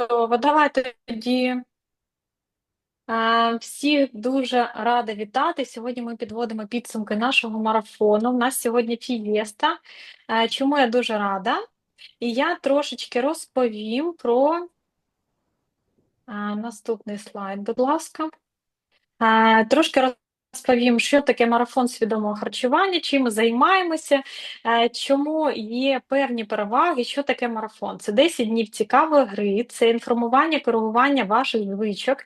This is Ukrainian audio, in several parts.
Чудово, давайте тоді. Всіх дуже рада вітати. Сьогодні ми підводимо підсумки нашого марафону. У нас сьогодні фієста. Чому я дуже рада? І я трошечки розповім про наступний слайд, будь ласка. Трошки розповім, що таке марафон свідомого харчування, чим ми займаємося, е, чому є певні переваги, що таке марафон. Це 10 днів цікавої гри, це інформування, коригування ваших звичок,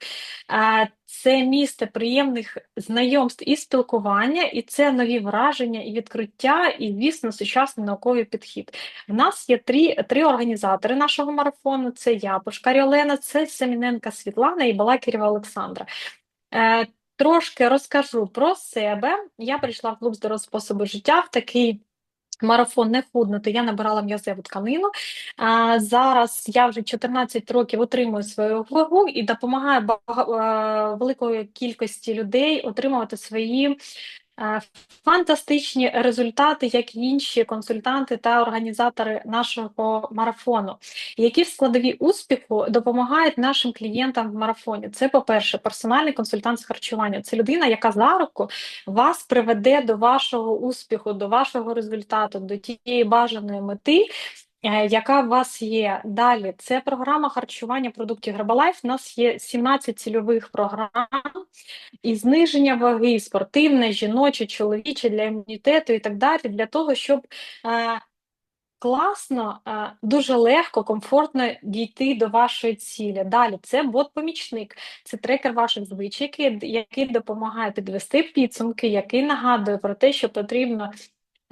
е, це місце приємних знайомств і спілкування, і це нові враження і відкриття, і, звісно, сучасний науковий підхід. В нас є три, три організатори нашого марафону: це я, Пушкарі Олена, це Семіненка Світлана і Балакірєва Олександра. Трошки розкажу про себе. Я прийшла в клуб здорового способу життя в такий. Марафон не худнути, я набирала м'язеву тканину. А, Зараз я вже 14 років отримую свою вагу і допомагаю великої кількості людей отримувати свої Фантастичні результати, як і інші консультанти та організатори нашого марафону, які складові успіху допомагають нашим клієнтам в марафоні. Це, по-перше, персональний консультант з харчування. Це людина, яка за руку вас приведе до вашого успіху, до вашого результату, до тієї бажаної мети. Е, Яка у вас є далі? Це програма харчування продуктів Herbalife. У нас є 17 цільових програм, і зниження ваги, спортивне, жіноче, чоловіче для імунітету і так далі, для того, щоб е, класно, е, дуже легко, комфортно дійти до вашої цілі. Далі це бот-помічник, це трекер ваших звичок, який, який допомагає підвести підсумки, який нагадує про те, що потрібно.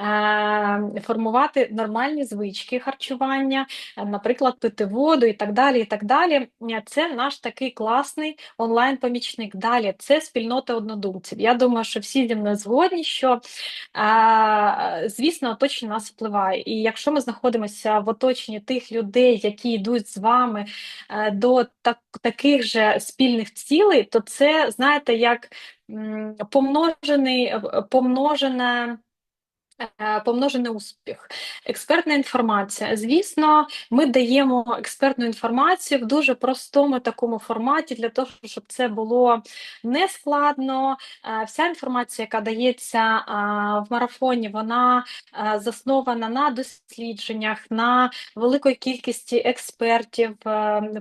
Е, Формувати нормальні звички харчування, е, наприклад, пити воду і так далі. і так далі. Е, Це наш такий класний онлайн-помічник. Далі це спільнота однодумців. Я думаю, що всі зі мною згодні, що, звісно, оточення нас впливає. І якщо ми знаходимося в оточенні тих людей, які йдуть з вами до так, таких же спільних цілей, то це, знаєте, як помножений, помножене. Е, Помножений успіх, експертна інформація. Звісно, ми даємо експертну інформацію в дуже простому такому форматі для того, щоб це було не складно. Е, Вся інформація, яка дається е, в марафоні, вона заснована на дослідженнях, на великої кількості експертів,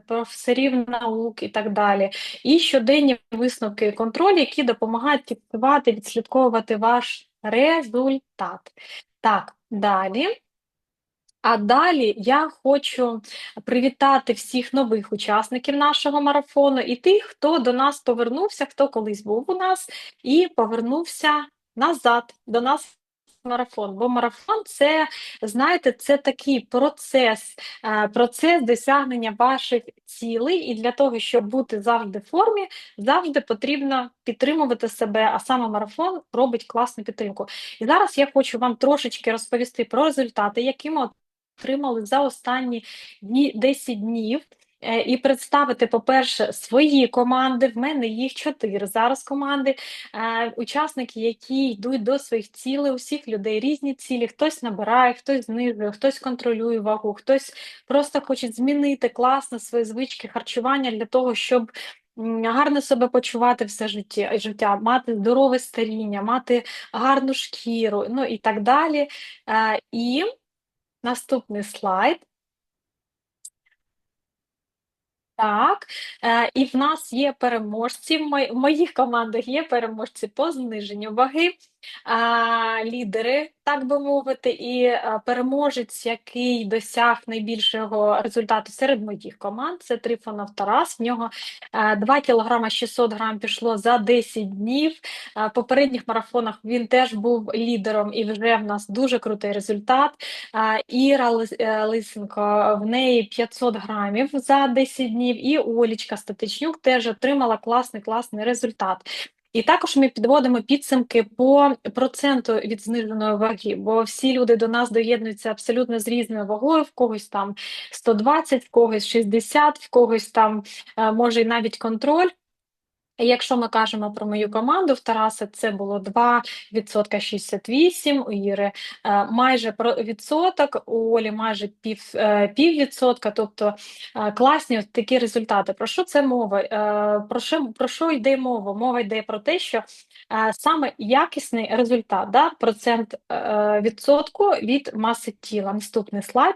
професорів наук і так далі. І щоденні висновки і контроль, які допомагають фіксувати, відслідковувати ваш результат. Так, далі. А далі я хочу привітати всіх нових учасників нашого марафону і тих, хто до нас повернувся, хто колись був у нас і повернувся назад до нас. Марафон, бо марафон це, знаєте, це такий процес, е, процес досягнення ваших цілей, і для того, щоб бути завжди в формі, завжди потрібно підтримувати себе, а саме марафон робить класну підтримку. І зараз я хочу вам трошечки розповісти про результати, які ми отримали за останні дні 10 днів. Е, І представити, по-перше, свої команди. В мене їх чотири зараз команди. Е, Учасники, які йдуть до своїх цілей, у всіх людей різні цілі. Хтось набирає, хтось знижує, хтось контролює вагу, хтось просто хоче змінити класно свої звички харчування для того, щоб гарно себе почувати все життя, життя, мати здорове старіння, мати гарну шкіру, ну і так далі. Е, І Наступний слайд. Так, е, і в нас є переможці. В моїх командах є переможці по зниженню ваги, лідери, так би мовити, і переможець, який досяг найбільшого результату серед моїх команд, це Трифонов Тарас. В нього е, 2 кг 600 грам пішло за 10 днів. В попередніх марафонах він теж був лідером, і вже в нас дуже крутий результат. Іра е, Лисенко, в неї 500 грамів за 10 днів, і Олічка Статичнюк теж отримала класний класний результат. І також ми підводимо підсумки по проценту від зниженої ваги, бо всі люди до нас доєднуються абсолютно з різною вагою, в когось там 120, в когось 60, в когось там е, може навіть контроль. Якщо ми кажемо про мою команду, в Тараса це було 2% 68, у Іри е, майже про відсоток, у Олі майже пів, е, піввідсотка, тобто е, класні такі результати. Про що це мова? Про що, про що йде мова? Мова йде про те, що саме якісний результат, да, процент відсотку від маси тіла. Наступний слайд.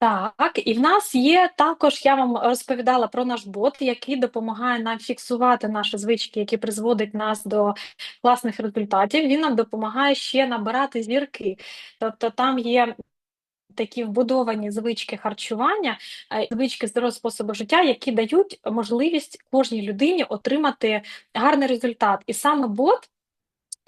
Так, і в нас є також, я вам розповідала про наш бот, який допомагає нам фіксувати наші звички, які призводять нас до класних результатів. Він нам допомагає ще набирати зірки. Тобто там є такі вбудовані звички харчування, е, звички здорового способу життя, які дають можливість кожній людині отримати гарний результат. І саме бот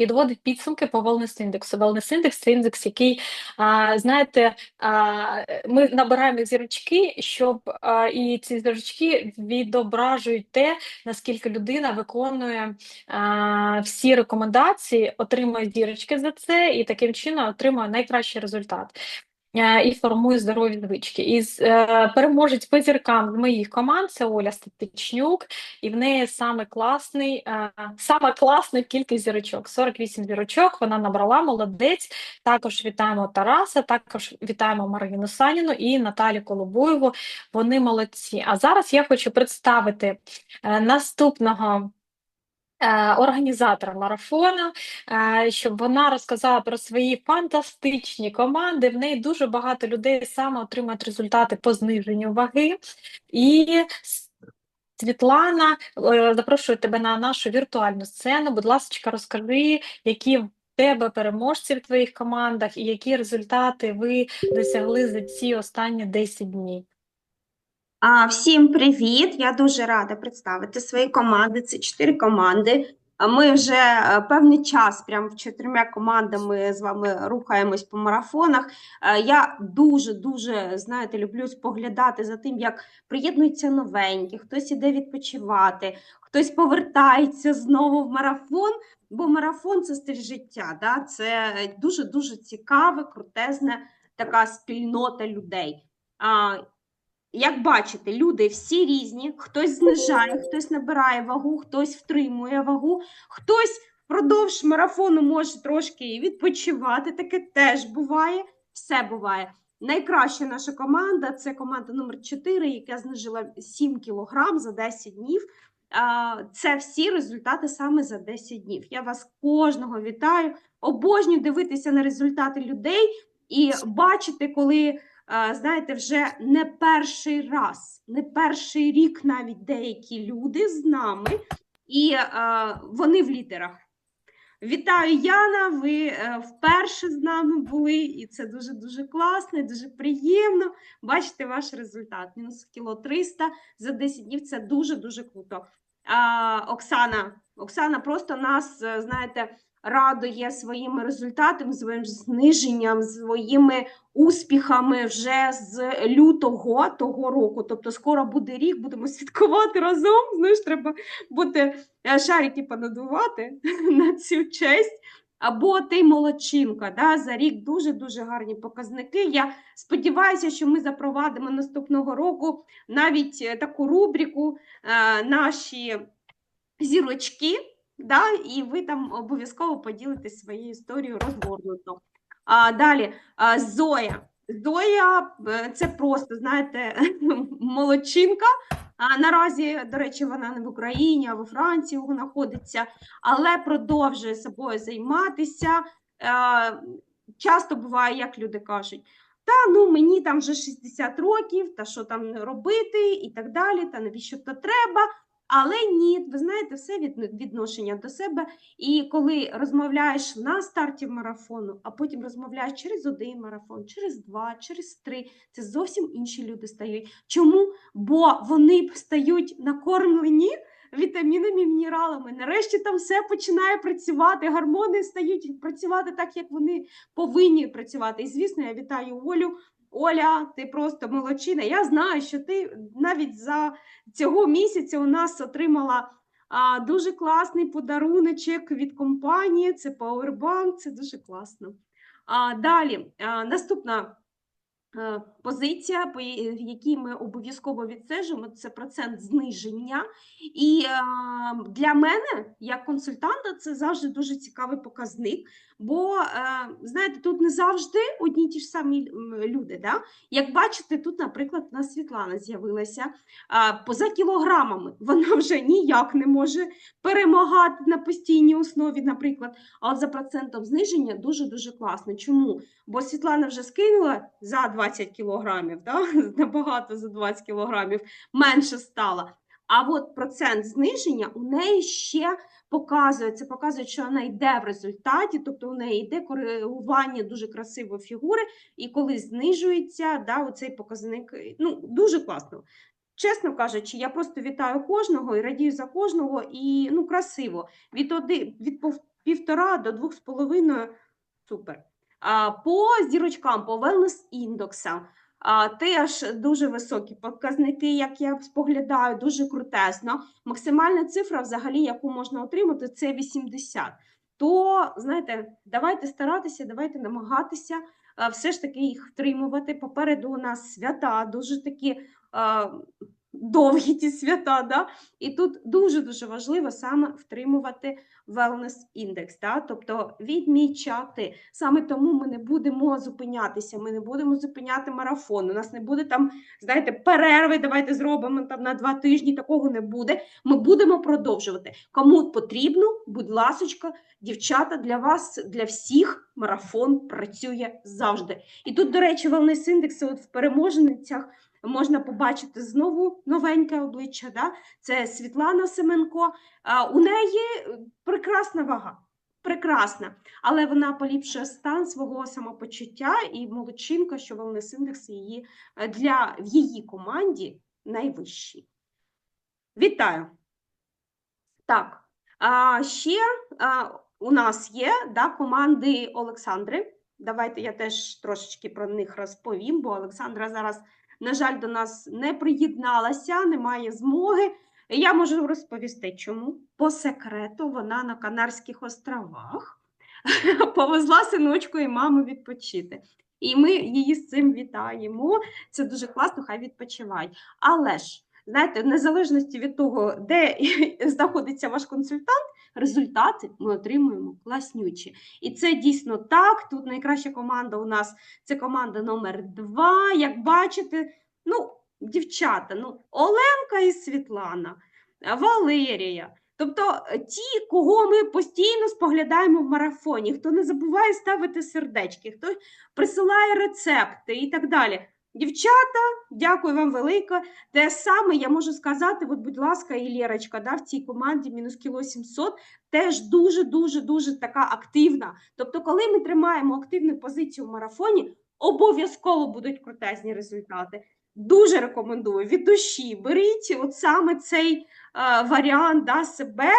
підводить підсумки по wellness індексу. Wellness індекс це індекс, який, а, знаєте, а, ми набираємо зірочки, щоб а, і ці зірочки відображують те, наскільки людина виконує а, всі рекомендації, отримує зірочки за це і таким чином отримує найкращий результат. Е, І формує здорові звички. І е, переможець по зіркам моїх команд це Оля Статичнюк, і в неї саме класний, е, саме класна кількість зірочок. 48 зірочок вона набрала, молодець. Також вітаємо Тараса, також вітаємо Марину Саніну і Наталію Колобоєву. Вони молодці. А зараз я хочу представити наступного. Е, Організатора марафону, е, щоб вона розказала про свої фантастичні команди. В неї дуже багато людей саме отримують результати по зниженню ваги. І Світлана, е, запрошую тебе на нашу віртуальну сцену. Будь ласка, розкажи, які в тебе переможці в твоїх командах і які результати ви досягли за ці останні 10 днів. А, всім привіт! Я дуже рада представити свої команди. Це чотири команди. Ми вже е, певний час, прям чотирма командами з вами рухаємось по марафонах. Е, Я дуже дуже знаєте, люблю споглядати за тим, як приєднуються новенькі, хтось іде відпочивати, хтось повертається знову в марафон. Бо марафон це стиль життя. Да? Це дуже дуже цікаве, крутезне така спільнота людей. Як бачите, люди всі різні, хтось знижає, хтось набирає вагу, хтось втримує вагу, хтось впродовж марафону може трошки відпочивати. Таке теж буває, все буває. Найкраща наша команда це команда номер 4, яка знижила 7 кг за 10 днів. Це всі результати саме за 10 днів. Я вас кожного вітаю. Обожнюю дивитися на результати людей і бачити, коли знаєте, вже не перший раз, не перший рік навіть деякі люди з нами, і вони в лідерах. Вітаю, Яна! Ви е, вперше з нами були, і це дуже дуже класно, і дуже приємно. Бачите ваш результат. Мінус кіло 300 за 10 днів. Це дуже дуже круто. А, Оксана, Оксана просто нас, е, знаєте, радує своїми результатами, своїм зниженням, своїми успіхами вже з лютого того року. Тобто, скоро буде рік, будемо святкувати разом. Знаєш, треба буде е, шарики понадувати на цю честь. Або ти молодчинка, да, за рік дуже дуже гарні показники. Я сподіваюся, що ми запровадимо наступного року навіть е, таку рубрику е, наші зірочки, да, і ви там обов'язково поділитесь своєю історією розгорнуто. А, далі а, Зоя. Зоя е, це просто, знаєте, молодчинка. А наразі, до речі, вона не в Україні, а во Франції знаходиться, але продовжує собою займатися. Е, Часто буває, як люди кажуть, та ну мені там вже 60 років, та що там робити, і так далі, та навіщо то треба. Але ні, ви знаєте, все від відношення до себе. І коли розмовляєш на старті марафону, а потім розмовляєш через один марафон, через два, через три, це зовсім інші люди стають. Чому? Бо вони стають накормлені вітамінами, мінералами. Нарешті там все починає працювати, гормони стають працювати так, як вони повинні працювати. І звісно, я вітаю Олю. Оля, ти просто молодчина. Я знаю, що ти навіть за цього місяця у нас отримала а, дуже класний подаруночок від компанії. Це Powerbank, це дуже класно. А, Далі, а, наступна Е, Позиція, по якій ми обов'язково відстежуємо, це процент зниження. І е, для мене, як консультанта, це завжди дуже цікавий показник. Бо, е, знаєте, тут не завжди одні ті ж самі люди. Да? Як бачите, тут, наприклад, у нас Світлана з'явилася поза кілограмами. Вона вже ніяк не може перемагати на постійній основі, наприклад. А за процентом зниження дуже-дуже класно. Чому? Бо Світлана вже скинула за 20 кілограмів, да? набагато за 20 кілограмів менше стала. А от процент зниження у неї ще показує, це показує, що вона йде в результаті, тобто у неї йде коригування дуже красивої фігури, і коли знижується, да, оцей показник, ну, дуже класно. Чесно кажучи, я просто вітаю кожного і радію за кожного, і ну, красиво. Від, оди, від півтора до двох з половиною супер. По зірочкам, по wellness індексам, теж дуже високі показники, як я споглядаю, дуже крутесно. Максимальна цифра, взагалі, яку можна отримати, це 80. То, знаєте, давайте старатися, давайте намагатися все ж таки їх втримувати. Попереду у нас свята, дуже такі довгі ті свята. Да? І тут дуже-дуже важливо саме втримувати wellness індекс, да? тобто відмічати. Саме тому ми не будемо зупинятися, ми не будемо зупиняти марафон. У нас не буде там, знаєте, перерви, давайте зробимо там на два тижні. Такого не буде. Ми будемо продовжувати. Кому потрібно, будь ласочка, дівчата, для вас, для всіх марафон працює завжди. І тут, до речі, wellness індекси от в переможницях. Можна побачити знову новеньке обличчя. Да? Це Світлана Семенко. У неї е, прекрасна вага, прекрасна, але вона поліпшує стан свого самопочуття і молодчинка, що wellness індекс її е, для в її команді найвищий. Вітаю! Так, а ще а, у нас є да, команди Олександри. Давайте я теж трошечки про них розповім, бо Олександра зараз, на жаль, до нас не приєдналася, немає змоги. Я можу розповісти, чому. По секрету вона на Канарських островах повезла синочку і маму відпочити. І ми її з цим вітаємо. Це дуже класно, хай відпочивають. Але ж, знаєте, в незалежності від того, де знаходиться ваш консультант, результати ми отримуємо класнючі. І це дійсно так. Тут найкраща команда у нас це команда номер два. Як бачите, ну, дівчата, ну, Оленка і Світлана, Валерія. Тобто ті, кого ми постійно споглядаємо в марафоні, хто не забуває ставити сердечки, хто присилає рецепти і так далі. Дівчата, дякую вам велике. Те саме я можу сказати, от, будь ласка, і Лєрочка, да, в цій команді мінус кіло 700 теж дуже-дуже дуже така активна. Тобто, коли ми тримаємо активну позицію в марафоні, обов'язково будуть крутезні результати. Дуже рекомендую від душі. Беріть от саме цей е, варіант да, себе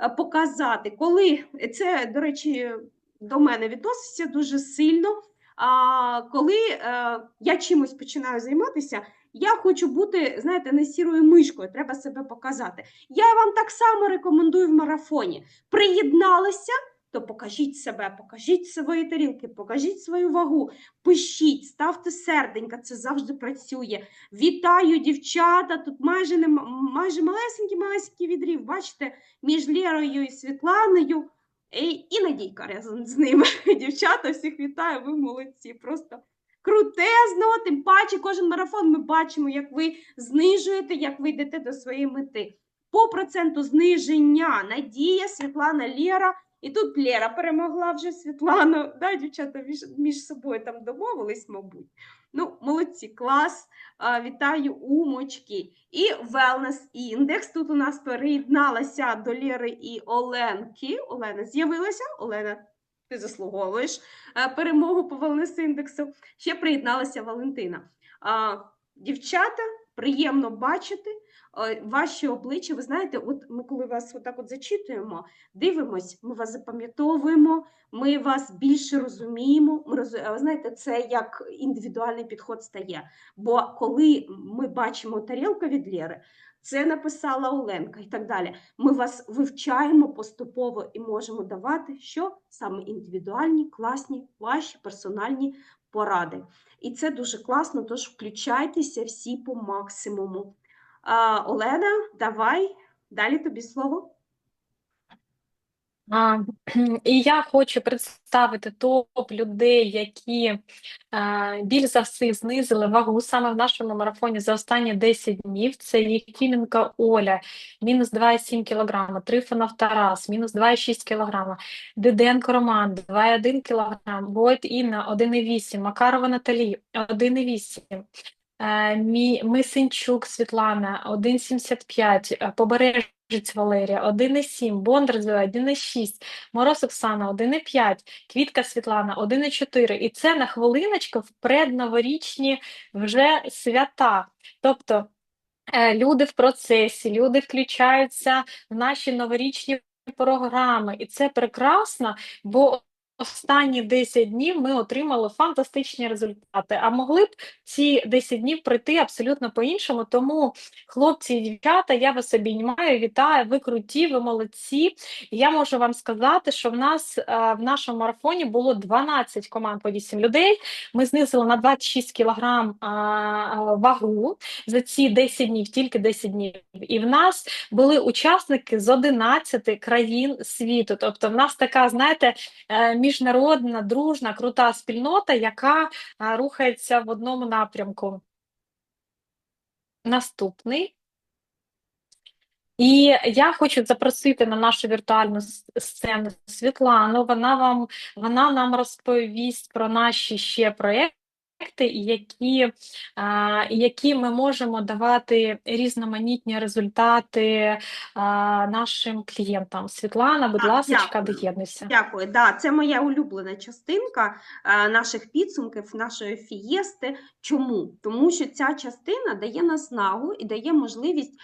е, показати. Коли це, до речі, до мене відноситься дуже сильно. А коли е, я чимось починаю займатися, я хочу бути, знаєте, не сірою мишкою, треба себе показати. Я вам так само рекомендую в марафоні. Приєдналися, то покажіть себе, покажіть свої тарілки, покажіть свою вагу, пишіть, ставте серденька, це завжди працює. Вітаю, дівчата! Тут майже не майже малесенький малесенький відрів. Бачите, між Лєрою і Світланою. І, і Надійка разом з ними. Дівчата, всіх вітаю, ви молодці. Просто крутезно, тим паче кожен марафон ми бачимо, як ви знижуєте, як ви йдете до своєї мети. По проценту зниження Надія, Світлана, Лєра. І тут Лєра перемогла вже Світлану. Да, дівчата між, між собою там домовились, мабуть. Ну, молодці, клас. Вітаю умочки. І Wellness індекс. Тут у нас приєдналася до Лєри і Оленки. Олена з'явилася. Олена, ти заслуговуєш е, перемогу по Wellness індексу. Ще приєдналася Валентина. Дівчата, приємно бачити е, ваші обличчя. Ви знаєте, от ми коли вас отак от зачитуємо, дивимось, ми вас запам'ятовуємо, ми вас більше розуміємо. Ми роз... е, знаєте, це як індивідуальний підход стає. Бо коли ми бачимо тарілку від Лєри, це написала Оленка і так далі. Ми вас вивчаємо поступово і можемо давати що саме індивідуальні, класні, ваші персональні поради. І це дуже класно, тож включайтеся всі по максимуму. Олена, давай, далі тобі слово. І я хочу представити топ людей, які е, більш за все знизили вагу саме в нашому марафоні за останні 10 днів. Це Єфіменко Оля, мінус 2,7 кг, Трифонов Тарас, мінус 2,6 кг, Диденко Роман, 2,1 кг, Войт Інна, 1,8, Макарова Наталі, 1,8. Е, Мі- Мисенчук Світлана. 1,75, е, Побережець Валерія 1,7, Бондар Зоя 1,6, Мороз Оксана 1,5, Квітка Світлана 1,4. І це на хвилиночку в предноворічні вже свята. Тобто е, люди в процесі, люди включаються в наші новорічні програми, і це прекрасно, бо останні 10 днів ми отримали фантастичні результати. А могли б ці 10 днів пройти абсолютно по-іншому. Тому, хлопці і дівчата, я вас обіймаю, вітаю, ви круті, ви молодці. Я можу вам сказати, що в нас е, в нашому марафоні було 12 команд по 8 людей. Ми знизили на 26 кілограм вагу за ці 10 днів, тільки 10 днів. І в нас були учасники з 11 країн світу. Тобто, в нас така, знаєте, е, міжнародна, дружна, крута спільнота, яка рухається в одному напрямку. Наступний. І я хочу запросити на нашу віртуальну сцену Світлану. Вона вам вона нам розповість про наші ще проекти, які, які ми можемо давати різноманітні результати нашим клієнтам. Світлана, будь ласка, доєднуйся. Дякую. Да, це моя улюблена частинка наших підсумків, нашої фієсти. Чому? Тому що ця частина дає наснагу і дає можливість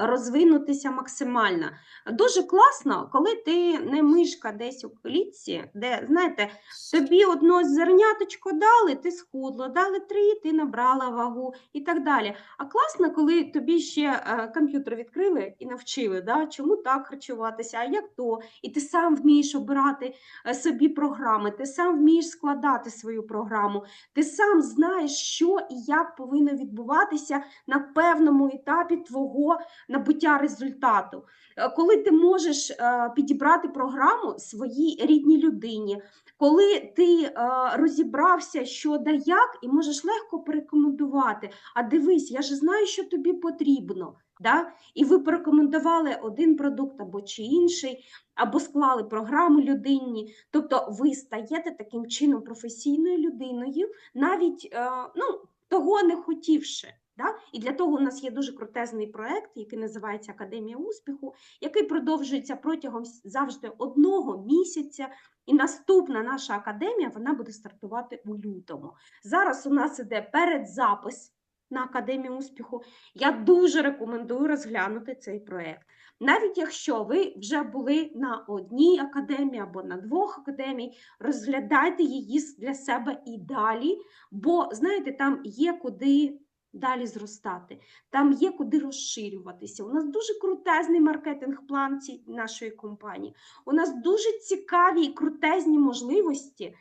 розвинутися максимально. Дуже класно, коли ти не мишка десь у клітці, де, знаєте, тобі одно зерняточко дали, ти схудла, дали три, ти набрала вагу і так далі. А класно, коли тобі ще е, комп'ютер відкрили і навчили, да, чому так харчуватися, а як то, і ти сам вмієш обирати е, собі програми, ти сам вмієш складати свою програму, ти сам знаєш, що і як повинно відбуватися на певному етапі твого набуття результату. Е, Коли ти можеш підібрати програму своїй рідній людині, коли ти е, розібрався, що да як, і можеш легко порекомендувати. А дивись, я ж знаю, що тобі потрібно. Да? І ви порекомендували один продукт або чи інший, або склали програму людині. Тобто ви стаєте таким чином професійною людиною, навіть е, ну, того не хотівши. Да? І для того у нас є дуже крутезний проект, який називається Академія успіху, який продовжується протягом завжди одного місяця. І наступна наша академія вона буде стартувати у лютому. Зараз у нас іде передзапис на Академію успіху. Я дуже рекомендую розглянути цей проект. Навіть якщо ви вже були на одній академії або на двох академій, розглядайте її для себе і далі, бо знаєте, там є куди далі зростати, там є куди розширюватися. У нас дуже крутезний маркетинг-план нашої компанії. У нас дуже цікаві і крутезні можливості е,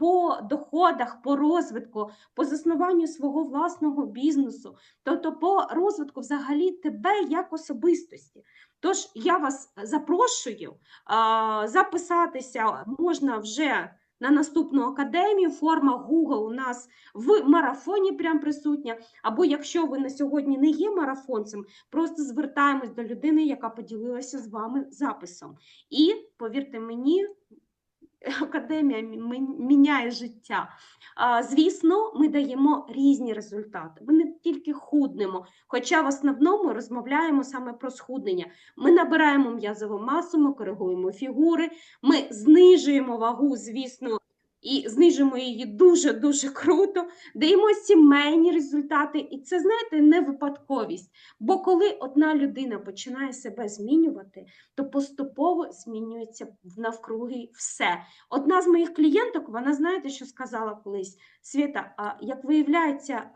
по доходах, по розвитку, по заснуванню свого власного бізнесу, тобто по розвитку взагалі тебе як особистості. Тож я вас запрошую записатися можна вже на наступну академію. Форма Google у нас в марафоні прям присутня. Або якщо ви на сьогодні не є марафонцем, просто звертаємось до людини, яка поділилася з вами записом. І повірте мені, академія міняє життя. Звісно, ми даємо різні результати. Ми не тільки худнемо, хоча в основному розмовляємо саме про схуднення. Ми набираємо м'язову масу, ми коригуємо фігури, ми знижуємо вагу, звісно, і знижуємо її дуже-дуже круто, даємо сімейні результати. І це, знаєте, не випадковість. Бо коли одна людина починає себе змінювати, то поступово змінюється навкруги все. Одна з моїх клієнток, вона знаєте, що сказала колись: Свята, а як виявляється,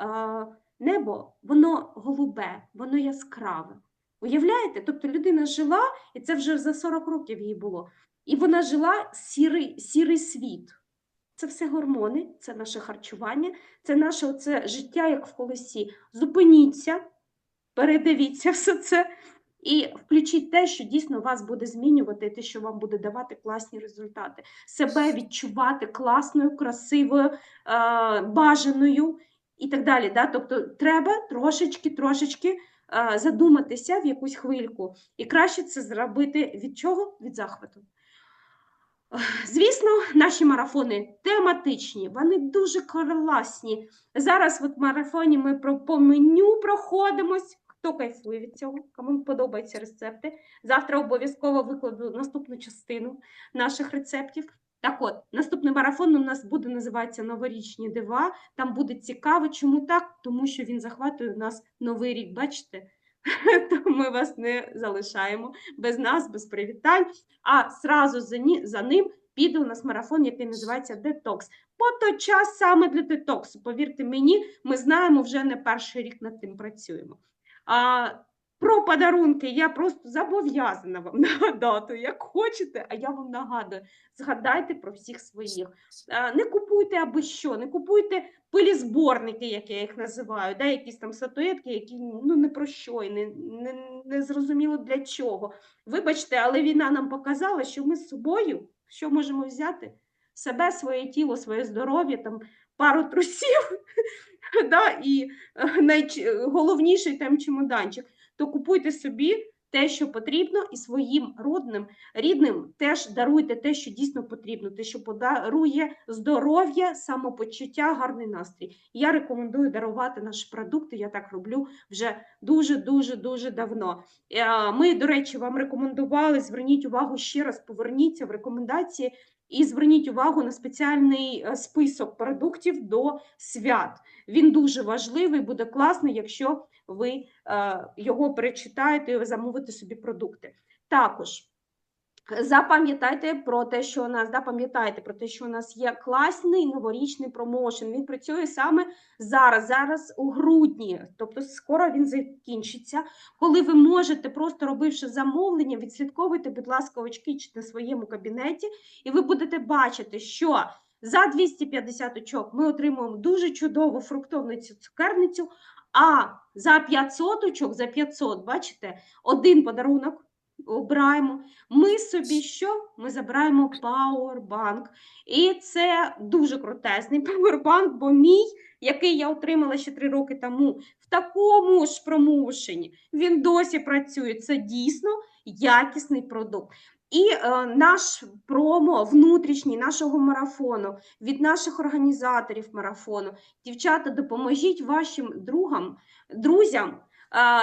небо, воно голубе, воно яскраве. Уявляєте? Тобто людина жила, і це вже за 40 років їй було, і вона жила сірий, сірий світ. Це все гормони, це наше харчування, це наше оце життя як в колесі. Зупиніться, передивіться все це і включіть те, що дійсно вас буде змінювати, те, що вам буде давати класні результати. Себе відчувати класною, красивою, е, бажаною і так далі. Да? Тобто треба трошечки, трошечки е, задуматися в якусь хвильку. І краще це зробити від чого? Від захвату. Звісно, наші марафони тематичні, вони дуже класні. Зараз от в марафоні ми про, по меню проходимось. Хто кайфує від цього? Кому подобаються рецепти? Завтра обов'язково викладу наступну частину наших рецептів. Так от, наступний марафон у нас буде називатися Новорічні дива. Там буде цікаво. Чому так? Тому що він захватує у нас новий рік. Бачите? То ми вас не залишаємо без нас, без привітань. А зразу за, ним піде у нас марафон, який називається Детокс. Бо то час саме для детоксу. Повірте мені, ми знаємо вже не перший рік над тим працюємо. А про подарунки я просто зобов'язана вам нагадати, як хочете, а я вам нагадую, згадайте про всіх своїх. Не купуйте аби що, не купуйте пилізборники, як я їх називаю, да, якісь там статуетки, які ну не про що і не, не, не зрозуміло для чого. Вибачте, але війна нам показала, що ми з собою що можемо взяти? Себе, своє тіло, своє здоров'я, там пару трусів, да, і е, найголовніший там чемоданчик. То купуйте собі те, що потрібно, і своїм родним, рідним теж даруйте те, що дійсно потрібно, те, що подарує здоров'я, самопочуття, гарний настрій. Я рекомендую дарувати наші продукти. Я так роблю вже дуже дуже дуже давно. Е, Ми, до речі, вам рекомендували. Зверніть увагу ще раз, поверніться в рекомендації. І зверніть увагу на спеціальний е, список продуктів до свят. Він дуже важливий, буде класно, якщо ви е, його перечитаєте і замовите собі продукти. Також запам'ятайте про те, що у нас да, пам'ятайте про те, що у нас є класний новорічний промоушен. Він працює саме зараз, зараз у грудні, тобто скоро він закінчиться. Коли ви можете, просто робивши замовлення, відслідковуйте, будь ласка, очки чи на своєму кабінеті, і ви будете бачити, що за 250 очок ми отримуємо дуже чудову фруктовну цю цукерницю. А за 500 очок, за 500, бачите, один подарунок обираємо. Ми собі що? Ми забираємо пауербанк. І це дуже крутезний пауербанк, бо мій, який я отримала ще 3 роки тому, в такому ж промоушені, він досі працює. Це дійсно якісний продукт. І е, наш промо внутрішній нашого марафону від наших організаторів марафону. Дівчата, допоможіть вашим другам, друзям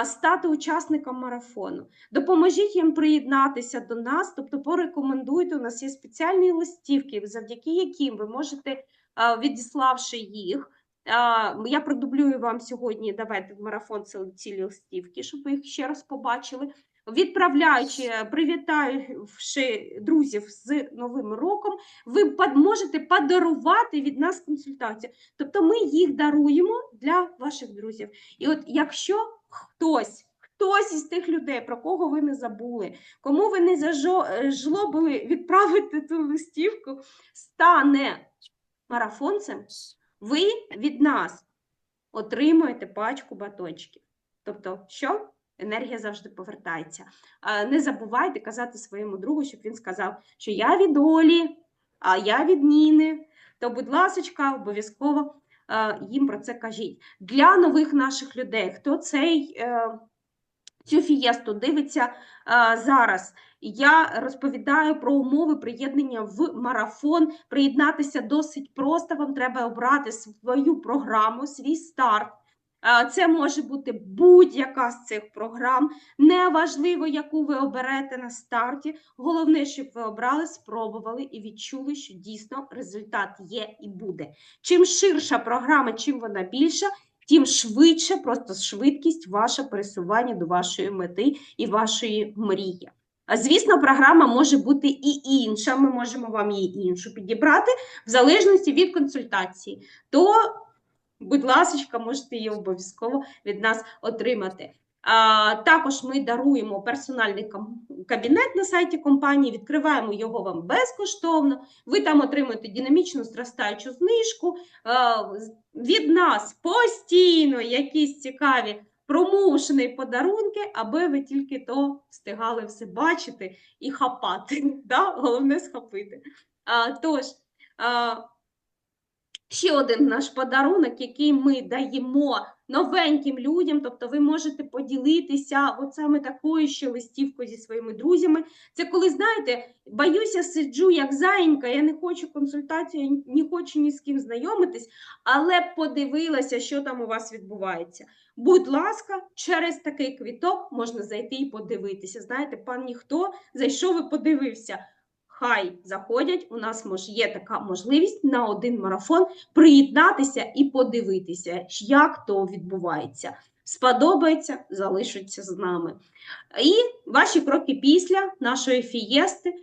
стати учасником марафону. Допоможіть їм приєднатися до нас, тобто порекомендуйте. У нас є спеціальні листівки, завдяки яким ви можете, е, відіславши їх. е, Я продублюю вам сьогодні. Давайте в марафон ці- ці листівки, щоб ви їх ще раз побачили відправляючи, привітаючи друзів з Новим роком, ви можете подарувати від нас консультацію. Тобто ми їх даруємо для ваших друзів. І от якщо хтось, хтось із тих людей, про кого ви не забули, кому ви не зажлобили відправити ту листівку, стане марафонцем, ви від нас отримуєте пачку батончиків. Тобто, що? Енергія завжди повертається. Не забувайте казати своєму другу, щоб він сказав, що я від Олі, а я від Ніни. То, будь ласочка, обов'язково е, їм про це кажіть. Для нових наших людей, хто цей, е, цю фієсту дивиться е, зараз, я розповідаю про умови приєднання в марафон. Приєднатися досить просто. Вам треба обрати свою програму, свій старт. Це може бути будь-яка з цих програм. Неважливо, яку ви оберете на старті. Головне, щоб ви обрали, спробували і відчули, що дійсно результат є і буде. Чим ширша програма, чим вона більша, тим швидше, просто швидкість ваше пересування до вашої мети і вашої мрії. Звісно, програма може бути і інша. Ми можемо вам її іншу підібрати в залежності від консультації. То будь ласка, можете її обов'язково від нас отримати. Також ми даруємо персональний кабінет на сайті компанії, відкриваємо його вам безкоштовно. Ви там отримуєте динамічно зростаючу знижку. Від нас постійно якісь цікаві промоушени і подарунки, аби ви тільки то встигали все бачити і хапати. Да? Головне схопити. Тож, ще один наш подарунок, який ми даємо новеньким людям, тобто ви можете поділитися от саме такою ще листівкою зі своїми друзями. Це коли, знаєте, боюся, сиджу як заїнька, я не хочу консультацію, не хочу ні з ким знайомитись, але подивилася, що там у вас відбувається. Будь ласка, через такий квіток можна зайти і подивитися. Знаєте, пан ніхто зайшов і подивився. Хай заходять, у нас мож, є така можливість на один марафон приєднатися і подивитися, як то відбувається. Сподобається, залишаться з нами. І ваші кроки після нашої фієсти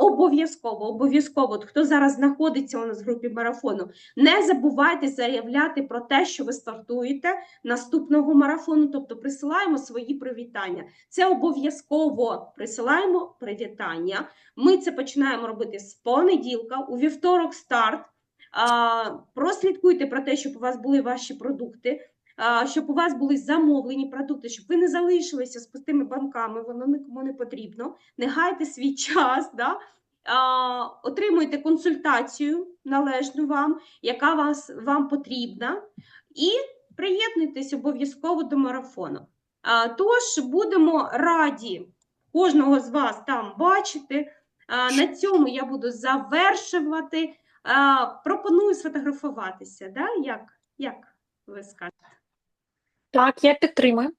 обов'язково, обов'язково, хто зараз знаходиться у нас в групі марафону, не забувайте заявляти про те, що ви стартуєте наступного марафону, тобто присилаємо свої привітання. Це обов'язково присилаємо привітання. Ми це починаємо робити з понеділка, у вівторок старт. Прослідкуйте про те, щоб у вас були ваші продукти, щоб у вас були замовлені продукти, щоб ви не залишилися з пустими банками, воно нікому не потрібно. Не гайте свій час, да? отримуйте консультацію належну вам, яка вас, вам потрібна, і приєднуйтесь обов'язково до марафону. Тож будемо раді кожного з вас там бачити. На цьому я буду завершувати. Пропоную сфотографуватися. Да? Як, як ви скажете? Так, я підтримую.